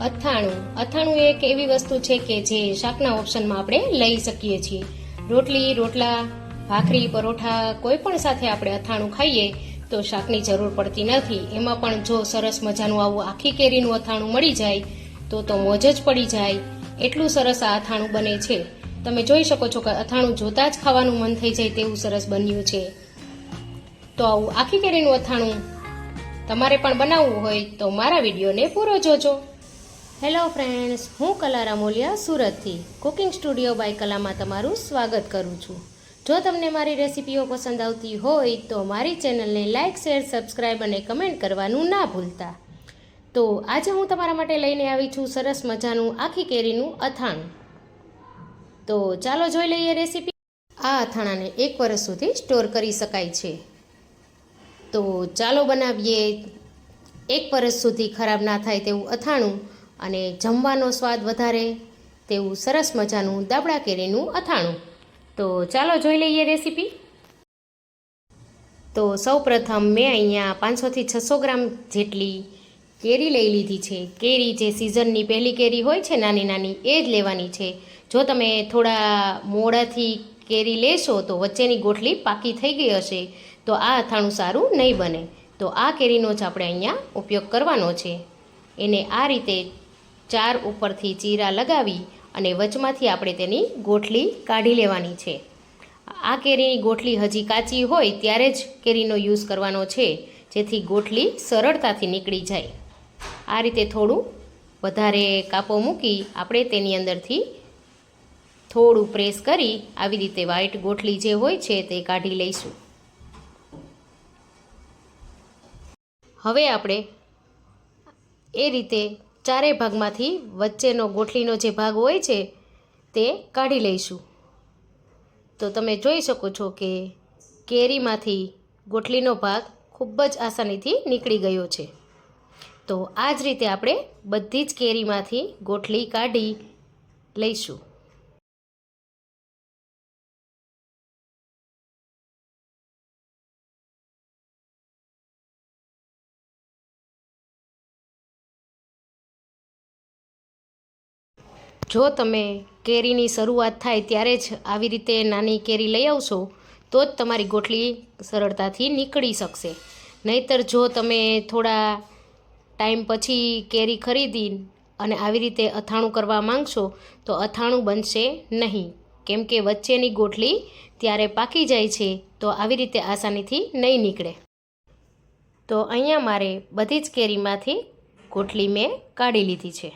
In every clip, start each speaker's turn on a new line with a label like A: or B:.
A: અથાણું. અથાણું એક એવી વસ્તુ છે કે જે શાકના ઓપ્શનમાં આપણે લઈ શકીએ છીએ. રોટલી, રોટલા, ભાખરી, પરોઠા કોઈ પણ સાથે આપણે અથાણું ખાઈએ તો શાકની જરૂર પડતી નથી. એમાં પણ જો સરસ મજાનું આવું આખી કેરીનું અથાણું મળી જાય, તો તો મોજ જ પડી જાય. એટલું સરસ આ અથાણું બને છે. તમે જોઈ શકો છો કે અથાણું જોતા જ ખાવાનું મન થઈ જાય તેવું સરસ બન્યું છે. તો આવું આખી કેરીનું અથાણું તમારે પણ બનાવવું હોય તો મારા વિડીયોને પૂરો જોજો. હેલો ફ્રેન્ડ્સ હું કલા રામોલિયા સુરતથી. કુકિંગ સ્ટુડિયો બાય કલામાં તમારું સ્વાગત કરું છું. જો તમને મારી રેસિપીઓ પસંદ આવતી હોય તો મારી ચેનલને લાઇક શેર સબસ્ક્રાઈબ અને કમેન્ટ કરવાનું ના ભૂલતા. તો આજે હું તમારા માટે લઈને આવી છું સરસ મજાનું આખી કેરીનું અથાણું. તો ચાલો જોઈ લઈએ રેસીપી. આ અથાણાને એક વર્ષ સુધી સ્ટોર કરી શકાય છે. તો ચાલો બનાવીએ. એક વર્ષ સુધી ખરાબ ના થાય તેવું અથાણું. અને જમવાનો સ્વાદ વધારે, તેવું સરસ મજાનું દાબડા કેરીનું અથાણું. તો ચાલો જોઈ લઈએ રેસીપી. તો સૌ પ્રથમ મેં અહીંયા પાંચસોથી છસો ગ્રામ જેટલી કેરી લઈ લીધી છે. કેરી જે સિઝનની પહેલી કેરી હોય છે, નાની નાની, એ જ લેવાની છે. જો તમે થોડા મોડાથી કેરી લેશો, તો વચ્ચેની ગોઠલી પાકી થઈ ગઈ હશે. તો આ અથાણું સારું નહીં બને. તો આ કેરીનો જ આપણે અહીંયા ઉપયોગ કરવાનો છે. એને આ રીતે ચાર ઉપરથી ચીરા લગાવી અને વચમાંથી આપણે તેની ગોઠલી કાઢી લેવાની છે. આ કેરીની ગોઠલી હજી કાચી હોય ત્યારે જ કેરીનો યુઝ કરવાનો છે, જેથી ગોઠલી સરળતાથી નીકળી જાય. આ રીતે થોડું વધારે કાપો મૂકી આપણે તેની અંદરથી થોડું પ્રેસ કરી આવી રીતે વ્હાઈટ ગોઠલી જે હોય છે તે કાઢી લઈશું. હવે આપણે એ રીતે ચારે ભાગમાંથી વચ્ચેનો ગોઠલીનો જે ભાગ હોય છે, તે કાઢી લઈશું. તો તમે જોઈ શકો છો કે કેરીમાંથી ગોઠલીનો ભાગ ખૂબ જ આસાનીથી નીકળી ગયો છે. તો આ જ રીતે આપણે બધી જ કેરીમાંથી ગોઠલી કાઢી લઈશું. જો તમે કેરીની શરૂઆત થાય ત્યારે જ આવી રીતે નાની કેરી લઈ આવશો, તો જ તમારી ગોઠલી સરળતાથી નીકળી શકશે. નહીતર જો તમે થોડા ટાઈમ પછી કેરી ખરીદી અને આવી રીતે અથાણું કરવા માંગશો, તો અથાણું બનશે નહીં. કેમ કે વચ્ચેની ગોઠલી ત્યારે પાકી જાય છે, તો આવી રીતે આસાનીથી નહીં નીકળે. તો અહીંયા મારે બધી જ કેરીમાંથી ગોઠલી મેં કાઢી લીધી છે.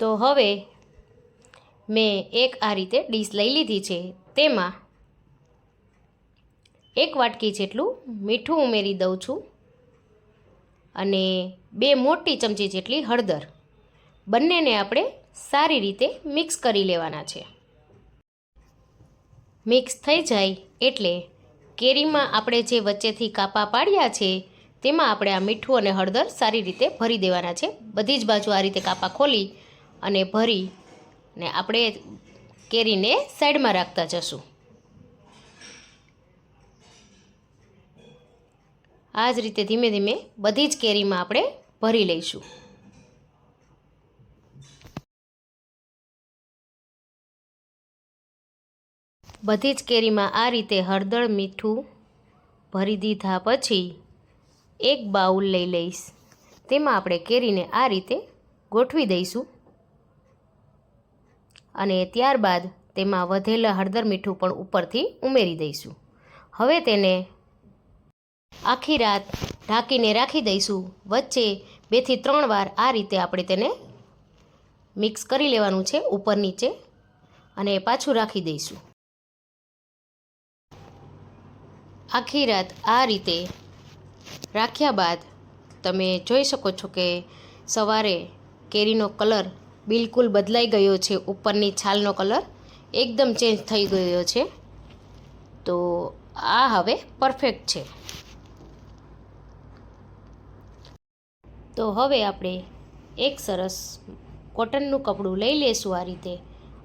A: તો હવે મેં એક આ રીતે ડીશ લઈ લીધી છે. તેમાં એક વાટકી જેટલું મીઠું ઉમેરી દઉં છું અને બે મોટી ચમચી જેટલી હળદર. બંનેને આપણે સારી રીતે મિક્સ કરી લેવાના છે. મિક્સ થઈ જાય એટલે કેરીમાં આપણે જે વચ્ચેથી કાપા પાડ્યા છે તેમાં આપણે આ મીઠું અને હળદર સારી રીતે ભરી દેવાના છે. બધી જ બાજુ આ રીતે કાપા ખોલી અને ભરી ને આપણે કેરીને સાઈડમાં રાખતા જશું. આ જ રીતે ધીમે ધીમે બધી જ કેરીમાં આપણે ભરી લઈશું. બધી જ કેરીમાં આ રીતે હળદર, મીઠું ભરી દીધા પછી એક બાઉલ લઈ લઈશ. તેમાં આપણે કેરીને આ રીતે ગોઠવી દઈશું. અને ત્યારબાદ તેમાં વધેલા હળદર મીઠું પણ ઉપરથી ઉમેરી દઈશું. હવે તેને આખી રાત ઢાંકીને રાખી દઈશું. વચ્ચે બેથી ત્રણ વાર આ રીતે આપણે તેને મિક્સ કરી લેવાનું છે ઉપર નીચે અને પાછું રાખી દઈશું. આખી રાત આ રીતે રાખ્યા બાદ તમે જોઈ શકો છો કે સવારે કેરીનો કલર બિલકુલ બદલાઈ ગયો છે ઉપરની છાલનો કલર. એકદમ ચેન્જ થઈ ગયો છે. તો આ હવે પરફેક્ટ છે. તો હવે આપણે એક સરસ કોટનનું કપડું લઈ લેશું આ રીતે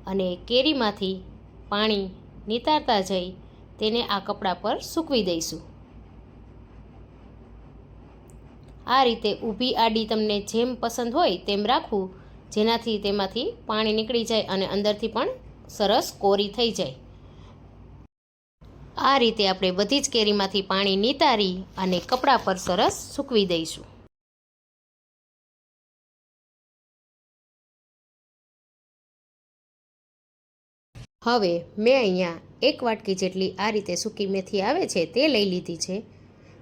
A: અને કેરીમાંથી પાણી નિતારતા જઈ તેને આ કપડા પર સૂકવી દઈશું. આ રીતે ઊભી આડી તમને જેમ પસંદ હોય તેમ રાખવું જેનાથી તેમાંથી પાણી નીકળી જાય અને અંદરથી પણ સરસ કોરી થઈ જાય. આ રીતે આપણે બધી જ કેરીમાંથી પાણી નિતારી અને કપડા પર સરસ સૂકવી દઈશું. હવે મેં અહીંયા એક વાટકી જેટલી આ રીતે સૂકી મેથી આવે છે તે લઈ લીધી છે.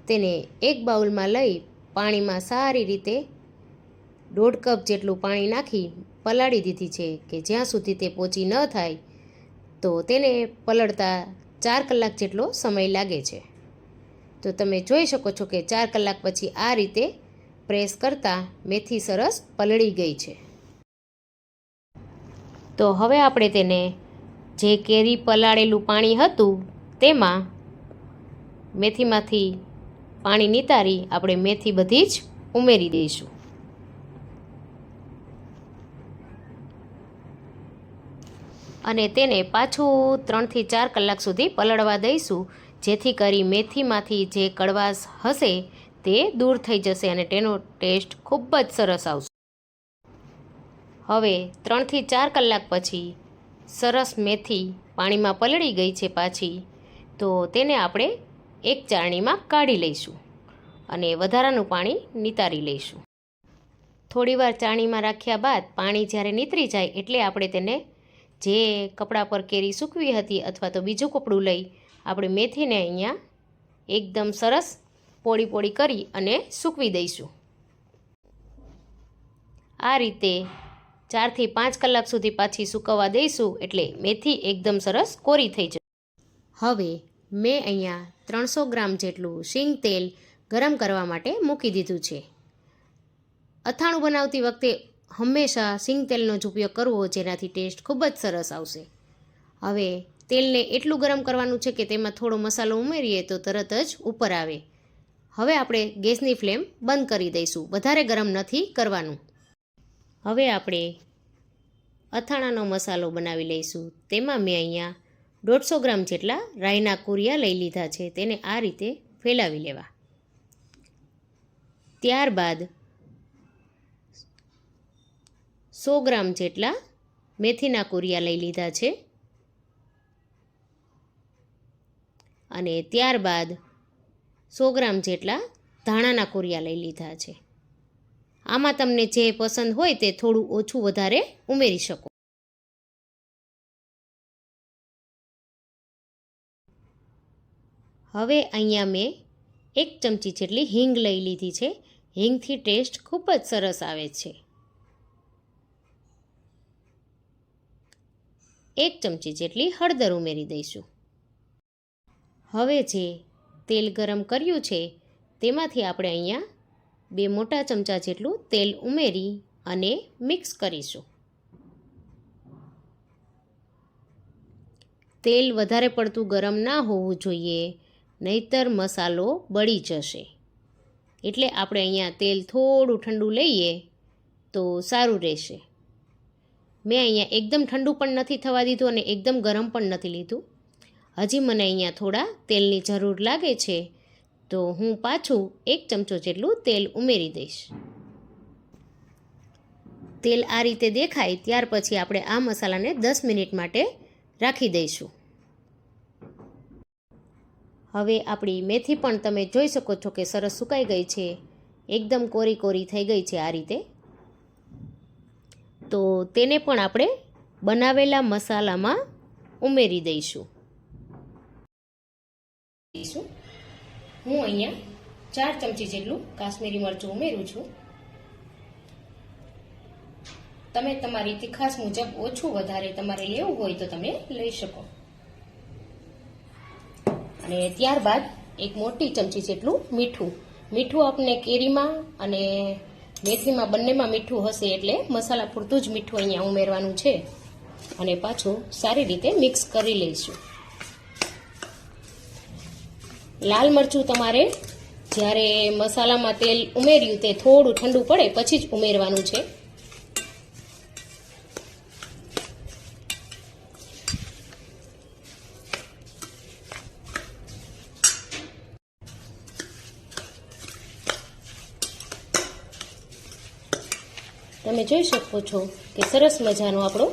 A: તેને એક બાઉલમાં લઈ પાણીમાં સારી રીતે દોઢ કપ જેટલું પાણી નાખી પલાળી દીધી છે કે જ્યાં સુધી તે પોચી ન થાય, તો તેને પલળતા ચાર કલાક જેટલો સમય લાગે છે. તો તમે જોઈ શકો છો કે ચાર કલાક પછી આ રીતે પ્રેસ કરતાં મેથી સરસ પલળી ગઈ છે. તો હવે આપણે તેને જે કેરી પલાળેલું પાણી હતું તેમાં મેથીમાંથી પાણી નિતારી આપણે મેથી બધી જ ઉમેરી દઈશું. અને તેને પાછું ત્રણથી ચાર કલાક સુધી પલળવા દઈશું. જેથી કરી મેથીમાંથી જે કડવાશ હશે તે દૂર થઈ જશે અને તેનો ટેસ્ટ ખૂબ જ સરસ આવશે. હવે ત્રણથી ચાર કલાક પછી સરસ મેથી પાણીમાં પલળી ગઈ છે પાછી, તો તેને આપણે એક ચારણીમાં કાઢી લઈશું અને વધારાનું પાણી નિતારી લઈશું. થોડીવાર ચાણીમાં રાખ્યા બાદ પાણી જ્યારે નીતરી જાય એટલે આપણે તેને જે કપડા પર કેરી સૂકવી હતી અથવા તો બીજું કપડું લઈ, આપણે મેથીને અહીંયા એકદમ સરસ પોળી પોળી કરી અને સૂકવી દઈશું. આ રીતે ચારથી પાંચ કલાક સુધી પાછી સૂકવવા દઈશું એટલે મેથી એકદમ સરસ કોરી થઈ જશે. હવે મેં અહીંયા ત્રણસો ગ્રામ જેટલું શીંગ તેલ ગરમ કરવા માટે મૂકી દીધું છે. અથાણું બનાવતી વખતે હંમેશા સિંગ તેલનો જ ઉપયોગ કરવો જેનાથી ટેસ્ટ ખૂબ જ સરસ આવશે. હવે તેલને એટલું ગરમ કરવાનું છે કે તેમાં થોડો મસાલો ઉમેરીએ તો તરત જ ઉપર આવે. હવે આપણે ગેસની ફ્લેમ બંધ કરી દઈશું. વધારે ગરમ નથી કરવાનું. હવે આપણે અથાણાનો મસાલો બનાવી લઈશું. તેમાં મેં અહીંયા દોઢસો ગ્રામ જેટલા રાઈના કુરિયા લઈ લીધા છે. તેને આ રીતે ફેલાવી લેવા. ત્યારબાદ સો ગ્રામ જેટલા મેથીના કુરિયા લઈ લીધા છે. અને ત્યારબાદ સો ગ્રામ જેટલા ધાણાના કુરિયા લઈ લીધા છે. આમાં તમને જે પસંદ હોય તે થોડું ઓછું વધારે ઉમેરી શકો. હવે અહીંયા મેં એક ચમચી જેટલી હિંગ લઈ લીધી છે. હિંગથી ટેસ્ટ ખૂબ જ સરસ આવે છે. એક ચમચી જેટલી હળદર ઉમેરી દઈશું. હવે જે તેલ ગરમ કર્યું છે, તેમાંથી આપણે અહીંયા બે મોટા ચમચા જેટલું તેલ ઉમેરી અને મિક્સ કરીશું. તેલ વધારે પડતું ગરમ ના હોવું જોઈએ, નહીતર મસાલો બળી જશે. એટલે આપણે અહીંયા તેલ થોડું ઠંડુ લઈએ તો સારું રહેશે. મેં અહીંયા એકદમ ઠંડુ પણ નથી થવા દીધું અને એકદમ ગરમ પણ નથી લીધું. હજી મને અહીંયા થોડા તેલની જરૂર લાગે છે, તો હું પાછું એક ચમચો જેટલું તેલ ઉમેરી દઈશ. તેલ આ રીતે દેખાય ત્યાર પછી આપણે આ મસાલાને દસ મિનિટ માટે રાખી દઈશું. હવે આપણી મેથી પણ તમે જોઈ શકો છો કે સરસ સુકાઈ ગઈ છે, એકદમ કોરી કોરી થઈ ગઈ છે આ રીતે. તો તેને પણ આપણે બનાવેલા મસાલામાં ઉમેરી દઈશું. હું અહીંયા ચાર ચમચી જેટલું કાશ્મીરી મરચું ઉમેરું છું. તમે તમારી તીખાસ મુજબ ઓછું વધારે તમારે લેવું હોય તો તમે લઈ શકો. અને ત્યારબાદ એક મોટી ચમચી જેટલું મીઠું. મીઠું આપણે કેરીમાં અને મેથીમાં બંનેમાં મીઠું હશે એટલે મસાલા પૂરતું જ મીઠું અહીંયા ઉમેરવાનું છે. અને પાછું સારી રીતે મિક્સ કરી લઈશું. લાલ મરચું તમારે જ્યારે મસાલામાં તેલ ઉમેર્યું તે થોડું ઠંડુ પડે પછી જ ઉમેરવાનું છે. જોઈ શકો છો કે સરસ મજાનો આપણો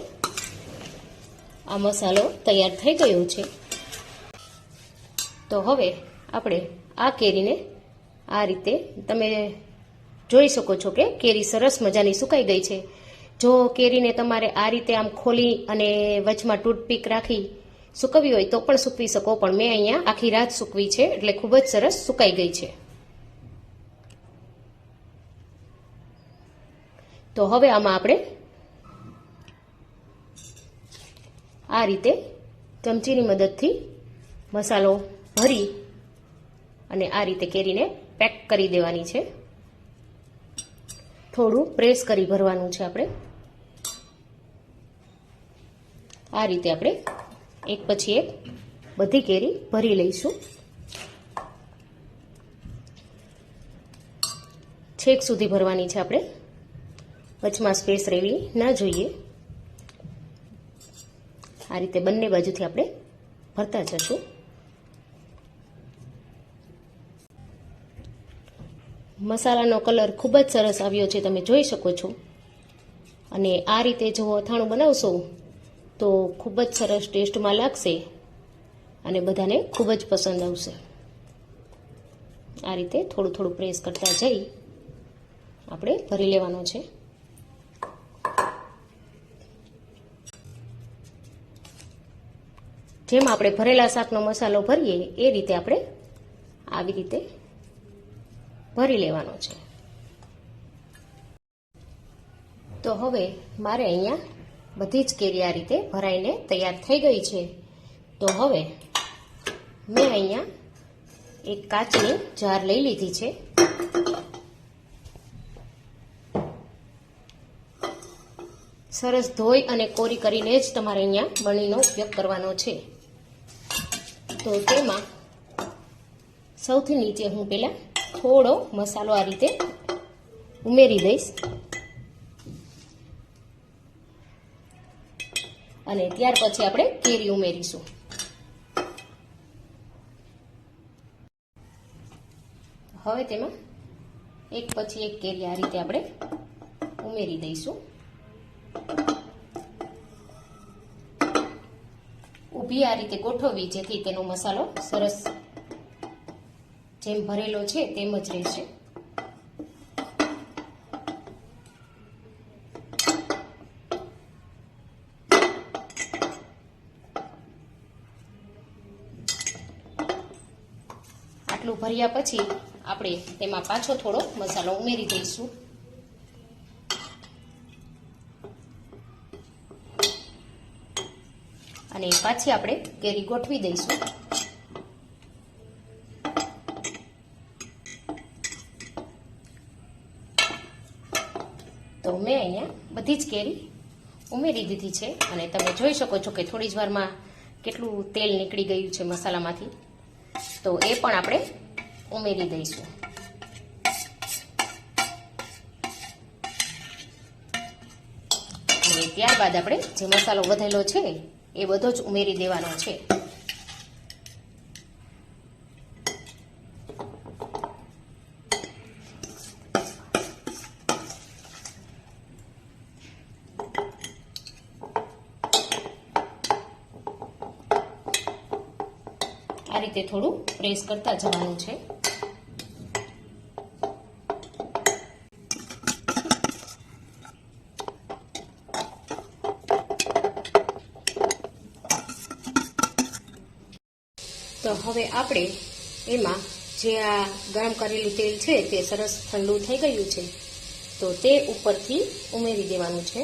A: આ મસાલો તૈયાર થઈ ગયો છે. તો હવે આપણે આ કેરીને આ રીતે તમે જોઈ શકો છો કે કેરી સરસ મજાની સુકાઈ ગઈ છે. જો કેરીને તમારે આ રીતે આમ ખોલી અને વચમાં ટૂથપીક રાખી સૂકવવી હોય તો પણ સૂકવી શકો, પણ મેં અહીંયા આખી રાત સૂકવી છે, એટલે ખૂબ જ સરસ સુકાઈ ગઈ છે. તો હવે આમાં આપણે આ રીતે ચમચીની મદદથી મસાલો ભરી અને આ રીતે કેરીને પેક કરી દેવાની છે. થોડું પ્રેસ કરી ભરવાનું છે આપણે. આ રીતે આપણે એક પછી એક બધી કેરી ભરી લઈશું. છેક સુધી ભરવાની છે આપણે. વચમાં સ્પેસ રહેવી ના જોઈએ. આ રીતે બંને બાજુથી આપણે ભરતા જશું. મસાલાનો કલર ખૂબ જ સરસ આવ્યો છે, તમે જોઈ શકો છો. અને આ રીતે જો અથાણું બનાવશો, તો ખૂબ જ સરસ ટેસ્ટમાં લાગશે અને બધાને ખૂબ જ પસંદ આવશે. આ રીતે થોડું થોડું પ્રેસ કરતા જઈ આપણે ભરી લેવાનો છે. જેમ આપણે ભરેલા શાકનો મસાલો ભરીએ, એ રીતે આપણે આવી રીતે ભરી લેવાનો છે. તો હવે મારે અહીંયા બધી જ કેરી આ રીતે ભરાઈને તૈયાર થઈ ગઈ છે. તો હવે મેં અહીંયા એક કાચની જાર લઈ લીધી છે. સરસ ધોઈ અને કોરી કરીને જ તમારે અહીંયા બળીનો ઉપયોગ કરવાનો છે. તો તેમાં સૌથી નીચે હું પહેલાં થોડો મસાલો આ રીતે ઉમેરી દઈશ. અને ત્યાર પછી આપણે કેરી ઉમેરીશું. હવે તેમાં એક પછી એક કેરી આ રીતે આપણે ઉમેરી દઈશું. ઊભી આ રીતે ગોઠવવી જેથી તેનો મસાલો સરસ જેમ ભરેલો છે તેમ જ રહેશે. આટલું ભર્યા પછી આપણે તેમાં પાછો થોડો મસાલો ઉમેરી દઈશું. અને પાછી આપણે કેરી ગોઠવી દઈશું. તો મેં અહીંયા બધી જ કેરી ઉમેરી દીધી છે અને તમે જોઈ શકો છો કે થોડી જ વારમાં કેટલું તેલ નીકળી ગયું છે મસાલામાંથી. તો એ પણ આપણે ઉમેરી દઈશું. અને ત્યારબાદ આપણે જે મસાલો વધેલો છે એ બધો જ ઉમેરી દેવાનો છે. આ રીતે થોડું પ્રેસ કરતા જવાનું છે તો હવે આપણે એમાં જે આ ગરમ કરેલું તેલ છે તે સરસ ઠંડુ થઈ ગયું છે, તો તે ઉપરથી ઉમેરી દેવાનું છે.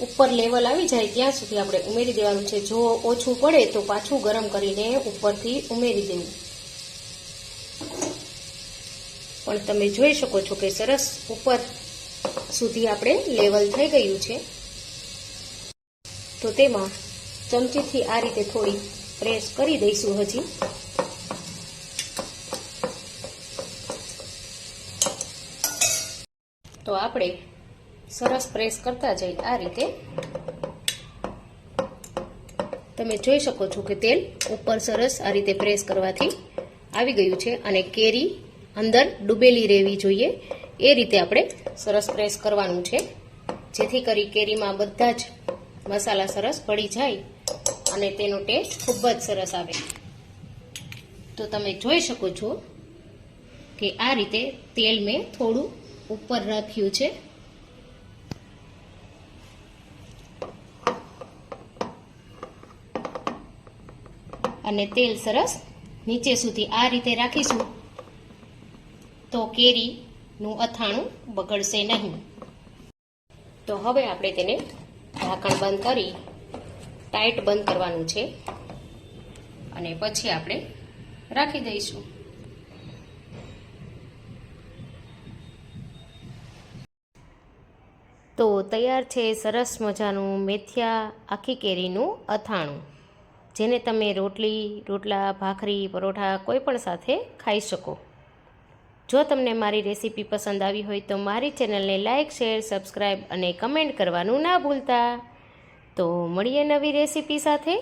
A: ઉપર લેવલ આવી જાય ત્યાં સુધી આપણે ઉમેરી દેવાનું છે. જો ઓછું પડે તો પાછું ગરમ કરીને ઉપરથી ઉમેરી દેવું. પણ તમે જોઈ શકો છો કે સરસ ઉપર સુધી આપણે લેવલ થઈ ગયું છે. તો તેમાં ચમચીથી આ રીતે થોડી પ્રેસ કરી દઈશું હજી. તો આપણે સરસ પ્રેસ કરતા જઈ આ રીતે. તમે જોઈ શકો છો કે તેલ ઉપર સરસ આ રીતે પ્રેસ કરવાથી આવી ગયું છે અને કેરી અંદર ડૂબેલી રહેવી જોઈએ. એ રીતે આપણે સરસ પ્રેસ કરવાનું છે. જેથી કરી કેરીમાં બધા જ મસાલા સરસ ભળી જાય અને તેનો ટેસ્ટ ખૂબ જ સરસ આવે. તો તમે જોઈ શકો છો કે આ રીતે તેલ મેં થોડું ઉપર રાખ્યું છે. અને તેલ સરસ નીચે સુધી આ રીતે રાખીશું તો કેરીનું અથાણું બગડશે નહીં. તો હવે આપણે તેને ઢાંકણ બંધ કરી, ટાઈટ બંધ કરવાનું છે. અને પછી આપણે રાખી દઈશું. તો તૈયાર છે સરસ મજાનું મેથિયા આખી કેરીનું અથાણું, જેને તમે રોટલી, રોટલા, ભાખરી, પરોઠા કોઈ પણ સાથે ખાઈ શકો. જો તમને મારી રેસીપી પસંદ આવી હોય તો મારી ચેનલને લાઇક શેર સબસ્ક્રાઈબ અને કમેન્ટ કરવાનું ના ભૂલતા. તો મળીએ નવી રેસીપી સાથે.